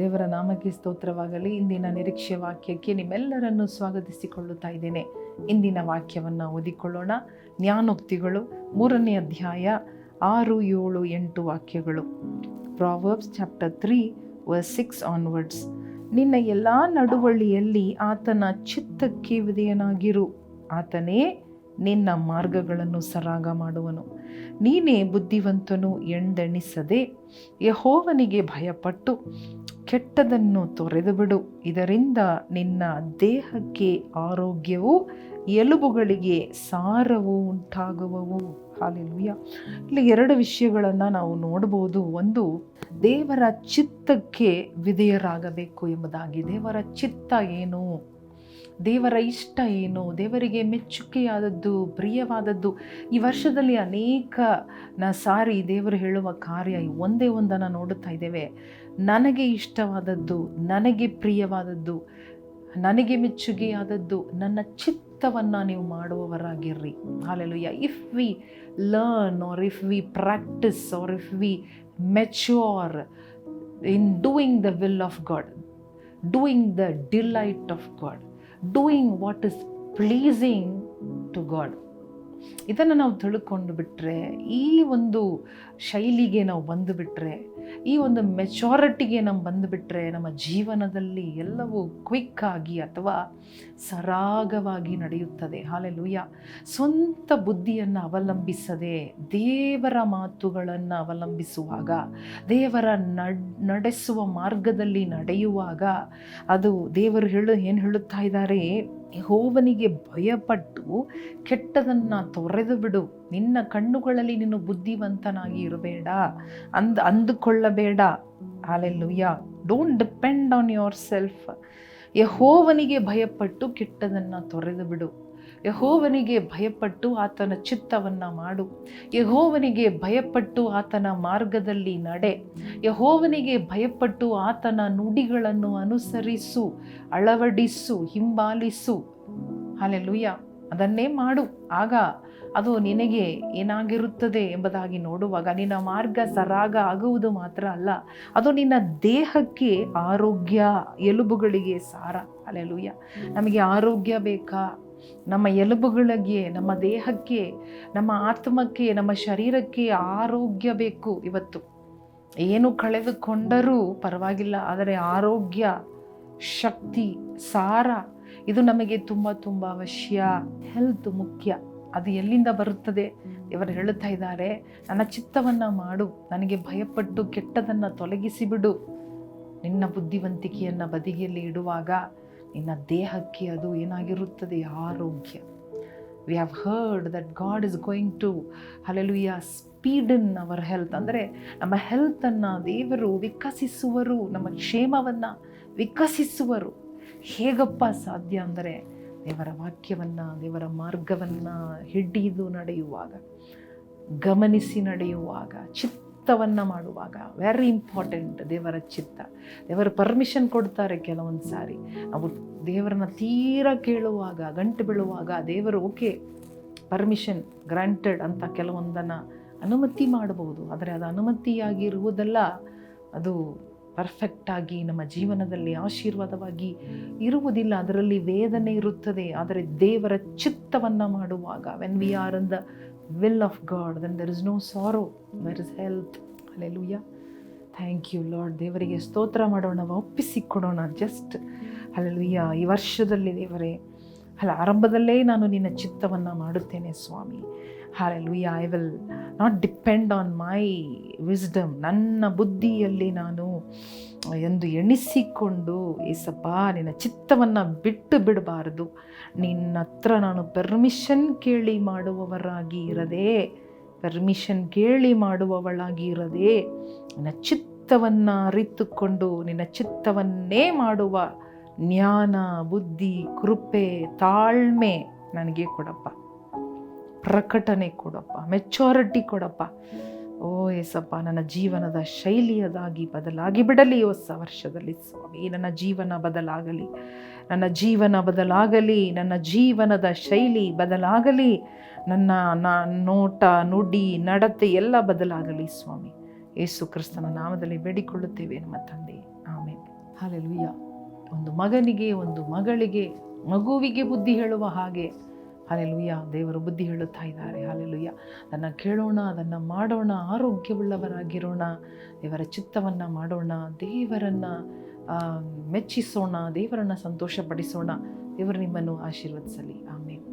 ದೇವರ ನಾಮಕ್ಕೆ ಸ್ತೋತ್ರವಾಗಲಿ. ಇಂದಿನ ನಿರೀಕ್ಷೆ ವಾಕ್ಯಕ್ಕೆ ನಿಮ್ಮೆಲ್ಲರನ್ನು ಸ್ವಾಗತಿಸಿಕೊಳ್ಳುತ್ತಾ ಇದ್ದೇನೆ. ಇಂದಿನ ವಾಕ್ಯವನ್ನು ಓದಿಕೊಳ್ಳೋಣ. ಜ್ಞಾನೋಕ್ತಿಗಳು ಮೂರನೇ ಅಧ್ಯಾಯ ಆರು ಏಳು ಎಂಟು ವಾಕ್ಯಗಳು. ಪ್ರಾವರ್ಬ್ಸ್ ಚಾಪ್ಟರ್ ತ್ರೀ ವ ಸಿಕ್ಸ್ ಆನ್ವರ್ಡ್ಸ್ ನಿನ್ನ ಎಲ್ಲ ನಡುವಳಿಯಲ್ಲಿ ಆತನ ಚಿತ್ತಕ್ಕೆ ವಿಧೇಯನಾಗಿರು. ಆತನೇ ನಿನ್ನ ಮಾರ್ಗಗಳನ್ನು ಸರಾಗ ಮಾಡುವನು. ನೀನೇ ಬುದ್ಧಿವಂತನು ಎಂದೆಣಿಸದೆ ಯಹೋವನಿಗೆ ಭಯಪಟ್ಟು ಕೆಟ್ಟದನ್ನು ತೊರೆದು ಬಿಡು ಇದರಿಂದ ನಿನ್ನ ದೇಹಕ್ಕೆ ಆರೋಗ್ಯವು, ಎಲುಬುಗಳಿಗೆ ಸಾರವು ಉಂಟಾಗುವವು. ಹಾಲೆಲುಯ್ಯ. ಇಲ್ಲಿ ಎರಡು ವಿಷಯಗಳನ್ನು ನಾವು ನೋಡ್ಬೋದು. ಒಂದು, ದೇವರ ಚಿತ್ತಕ್ಕೆ ವಿಧೇಯರಾಗಬೇಕು ಎಂಬುದಾಗಿ. ದೇವರ ಚಿತ್ತ ಏನು? ದೇವರ ಇಷ್ಟ ಏನು? ದೇವರಿಗೆ ಮೆಚ್ಚುಗೆಯಾದದ್ದು, ಪ್ರಿಯವಾದದ್ದು. ಈ ವರ್ಷದಲ್ಲಿ ಅನೇಕ ನ ಸಾರಿ ದೇವರು ಹೇಳುವ ಕಾರ್ಯ ಒಂದೇ ಒಂದನ್ನು ನೋಡುತ್ತಾ ಇದ್ದೇವೆ. ನನಗೆ ಇಷ್ಟವಾದದ್ದು, ನನಗೆ ಪ್ರಿಯವಾದದ್ದು, ನನಗೆ ಮೆಚ್ಚುಗೆಯಾದದ್ದು, ನನ್ನ ಚಿತ್ತವನ್ನು ನೀವು ಮಾಡುವವರಾಗಿರ್ರಿ. Hallelujah if we learn or if we practice or if we mature in doing the will of God doing the delight of God doing what is pleasing to God ಇದನ್ನು ನಾವು ತಿಳ್ಕೊಂಡು ಬಿಟ್ಟರೆ ಈ ಒಂದು ಶೈಲಿಗೆ ನಾವು ಬಂದುಬಿಟ್ರೆ ಈ ಒಂದು ಮೆಚೋರಿಟಿಗೆ ನಮ್ಮ ಬಂದುಬಿಟ್ರೆ ನಮ್ಮ ಜೀವನದಲ್ಲಿ ಎಲ್ಲವೂ ಕ್ವಿಕ್ ಆಗಿ ಅಥವಾ ಸರಾಗವಾಗಿ ನಡೆಯುತ್ತದೆ. ಹಾಲೆಲೂಯ ಸ್ವಂತ ಬುದ್ಧಿಯನ್ನು ಅವಲಂಬಿಸದೆ, ದೇವರ ಮಾತುಗಳನ್ನು ಅವಲಂಬಿಸುವಾಗ, ದೇವರ ನಡ್, ನಡೆಸುವ ಮಾರ್ಗದಲ್ಲಿ ನಡೆಯುವಾಗ ಅದು ದೇವರು ಹೇಳು, ಏನು ಹೇಳುತ್ತಾ ಇದ್ದಾರೆ? ಹೋವನಿಗೆ ಭಯಪಟ್ಟು ಕೆಟ್ಟದನ್ನು ತೊರೆದು ಬಿಡು. ನಿನ್ನ ಕಣ್ಣುಗಳಲ್ಲಿ ನೀನು ಬುದ್ಧಿವಂತನಾಗಿ ಇರಬೇಡ. ಅಂದ್ ಅಂದುಕೊಳ್ಳಬೇಡ hallelujah don't depend on yourself ಯಹೋವನಿಗೆ ಭಯಪಟ್ಟು ಕೆಟ್ಟದನ್ನು ತೊರೆದು ಬಿಡು. ಯಹೋವನಿಗೆ ಭಯಪಟ್ಟು ಆತನ ಚಿತ್ತವನ್ನು ಮಾಡು. ಯಹೋವನಿಗೆ ಭಯಪಟ್ಟು ಆತನ ಮಾರ್ಗದಲ್ಲಿ ನಡೆ. ಯಹೋವನಿಗೆ ಭಯಪಟ್ಟು ಆತನ ನುಡಿಗಳನ್ನು ಅನುಸರಿಸು, ಅಳವಡಿಸು, ಹಿಂಬಾಲಿಸು. ಹಾಲೆಲುಯ್ಯ ಅದನ್ನೇ ಮಾಡು. ಆಗ ಅದು ನಿನಗೆ ಏನಾಗಿರುತ್ತದೆ ಎಂಬುದಾಗಿ ನೋಡುವಾಗ ನಿನ್ನ ಮಾರ್ಗ ಸರಾಗ ಆಗುವುದು ಮಾತ್ರ ಅಲ್ಲ, ಅದು ನಿನ್ನ ದೇಹಕ್ಕೆ ಆರೋಗ್ಯ, ಎಲುಬುಗಳಿಗೆ ಸಾರ. ಅಲ್ಲೆಲುಯ್ಯ ನಮಗೆ ಆರೋಗ್ಯ ಬೇಕಾ? ನಮ್ಮ ಎಲುಬುಗಳಿಗೆ, ನಮ್ಮ ದೇಹಕ್ಕೆ, ನಮ್ಮ ಆತ್ಮಕ್ಕೆ, ನಮ್ಮ ಶರೀರಕ್ಕೆ ಆರೋಗ್ಯ ಬೇಕು ಇವತ್ತು. ಏನು ಕಳೆದುಕೊಂಡರೂ ಪರವಾಗಿಲ್ಲ, ಆದರೆ ಆರೋಗ್ಯ, ಶಕ್ತಿ, ಸಾರ, ಇದು ನಮಗೆ ತುಂಬ ತುಂಬ ಅವಶ್ಯ. ಹೆಲ್ತ್ ಮುಖ್ಯ. ಅದು ಎಲ್ಲಿಂದ ಬರುತ್ತದೆ? ಇವರು ಹೇಳುತ್ತಾ ಇದ್ದಾರೆ, ನನ್ನ ಚಿತ್ತವನ್ನು ಮಾಡು, ನನಗೆ ಭಯಪಟ್ಟು ಕೆಟ್ಟದನ್ನು ತೊಲಗಿಸಿಬಿಡು. ನಿನ್ನ ಬುದ್ಧಿವಂತಿಕೆಯನ್ನು ಬದಿಗೆಯಲ್ಲಿ ಇಡುವಾಗ ನಿನ್ನ ದೇಹಕ್ಕೆ ಅದು ಏನಾಗಿರುತ್ತದೆ? ಆರೋಗ್ಯ. We have heard that God is going to hallelujah speed in our health ಅಂದರೆ ನಮ್ಮ ಹೆಲ್ತನ್ನು ದೇವರು ವಿಕಸಿಸುವರು, ನಮ್ಮ ಕ್ಷೇಮವನ್ನು ವಿಕಸಿಸುವರು. ಹೇಗಪ್ಪ ಸಾಧ್ಯ ಅಂದರೆ ದೇವರ ವಾಕ್ಯವನ್ನು, ದೇವರ ಮಾರ್ಗವನ್ನು ಹಿಡಿದು ನಡೆಯುವಾಗ, ಗಮನಿಸಿ ನಡೆಯುವಾಗ, ಚಿತ್ತವನ್ನು ಮಾಡುವಾಗ ವೆರಿ ಇಂಪಾರ್ಟೆಂಟ್ ದೇವರ ಚಿತ್ತ. ದೇವರ ಪರ್ಮಿಷನ್ ಕೊಡ್ತಾರೆ ಕೆಲವೊಂದು ಸಾರಿ. ನಾವು ದೇವರನ್ನ ತೀರ ಕೇಳುವಾಗ, ಗಂಟು ಬೀಳುವಾಗ ದೇವರು ಓಕೆ ಪರ್ಮಿಷನ್ ಗ್ರಾಂಟೆಡ್ ಅಂತ ಕೆಲವೊಂದನ್ನು ಅನುಮತಿ ಮಾಡಬಹುದು. ಆದರೆ ಅದು ಅನುಮತಿಯಾಗಿರುವುದಲ್ಲ, ಅದು ಪರ್ಫೆಕ್ಟಾಗಿ ನಮ್ಮ ಜೀವನದಲ್ಲಿ ಆಶೀರ್ವಾದವಾಗಿ ಇರುವುದಿಲ್ಲ, ಅದರಲ್ಲಿ ವೇದನೆ ಇರುತ್ತದೆ, ಆದರೆ ದೇವರ ಚಿತ್ತವನ್ನು ಮಾಡುವಾಗ when we are in the will of God then there is no sorrow there is health alleluia thank you Lord ದೇವರಿಗೆ ಸ್ತೋತ್ರ ಮಾಡೋಣ ಒಪ್ಪಿಸಿಕೊಡೋಣ ಜಸ್ಟ್ ಅಲ್ಲೆಲುಯ್ಯ ಈ ವರ್ಷದಲ್ಲಿ ದೇವರೇ, ಅಲ್ಲ, ಆರಂಭದಲ್ಲೇ ನಾನು ನಿನ್ನ ಚಿತ್ತವನ್ನು ಮಾಡುತ್ತೇನೆ, ಸ್ವಾಮಿ. Hallelujah I will not depend on my wisdom ನನ್ನ ಬುದ್ಧಿಯಲ್ಲಿ ನಾನು, ಎಂದು ಎಣಿಸಿಕೊಂಡು, ಏಸಪ್ಪ, ನಿನ್ನ ಚಿತ್ತವನ್ನು ಬಿಟ್ಟು ಬಿಡಬಾರದು. ನಿನ್ನ ಹತ್ರ ನಾನು ಪರ್ಮಿಷನ್ ಕೇಳಿ ಮಾಡುವವರಾಗಿ ಇರದೆ ಪರ್ಮಿಷನ್ ಕೇಳಿ ಮಾಡುವವಳಾಗಿ ಇರದೆ, ನಿನ್ನ ಚಿತ್ತವನ್ನು ಅರಿತುಕೊಂಡು, ನಿನ್ನ ಚಿತ್ತವನ್ನೇ ಮಾಡುವ ಜ್ಞಾನ, ಬುದ್ಧಿ, ಕೃಪೆ, ತಾಳ್ಮೆ ನನಗೆ ಕೊಡಪ್ಪ. ಪ್ರಕಟಣೆ ಕೊಡಪ್ಪ ಮೆಚೋರಿಟಿ ಕೊಡಪ್ಪ. ಓ ಏಸಪ್ಪ ನನ್ನ ಜೀವನದ ಶೈಲಿಯದಾಗಿ ಬದಲಾಗಿ ಬಿಡಲಿ ಹೊಸ ವರ್ಷದಲ್ಲಿ ಸ್ವಾಮಿ. ನನ್ನ ಜೀವನ ಬದಲಾಗಲಿ ನನ್ನ ಜೀವನ ಬದಲಾಗಲಿ ನನ್ನ ಜೀವನದ ಶೈಲಿ ಬದಲಾಗಲಿ ನನ್ನ ನ- ನೋಟ ನುಡಿ ನಡತೆ ಎಲ್ಲ ಬದಲಾಗಲಿ ಸ್ವಾಮಿ. ಯೇಸು ಕ್ರಿಸ್ತನ ನಾಮದಲ್ಲಿ ಬೇಡಿಕೊಳ್ಳುತ್ತೇವೆ ನಮ್ಮ ತಂದೆ. ಆಮೇಲೆ ಹಾಲೆಲುಯ್ಯ ಒಂದು ಮಗನಿಗೆ ಒಂದು ಮಗಳಿಗೆ ಮಗುವಿಗೆ ಬುದ್ಧಿ ಹೇಳುವ ಹಾಗೆ ಹಾಲೆಲುಯ್ಯ, ದೇವರು ಬುದ್ಧಿ ಹೇಳುತ್ತಾ ಇದ್ದಾರೆ. ಹಾಲೆಲುಯ್ಯ. ಅದನ್ನು ಕೇಳೋಣ, ಅದನ್ನು ಮಾಡೋಣ, ಆರೋಗ್ಯವುಳ್ಳವರಾಗಿರೋಣ, ದೇವರ ಚಿತ್ತವನ್ನು ಮಾಡೋಣ, ದೇವರನ್ನು ಮೆಚ್ಚಿಸೋಣ, ದೇವರನ್ನು ಸಂತೋಷಪಡಿಸೋಣ. ದೇವರು ನಿಮ್ಮನ್ನು ಆಶೀರ್ವದಿಸಲಿ. ಆಮೇಲೆ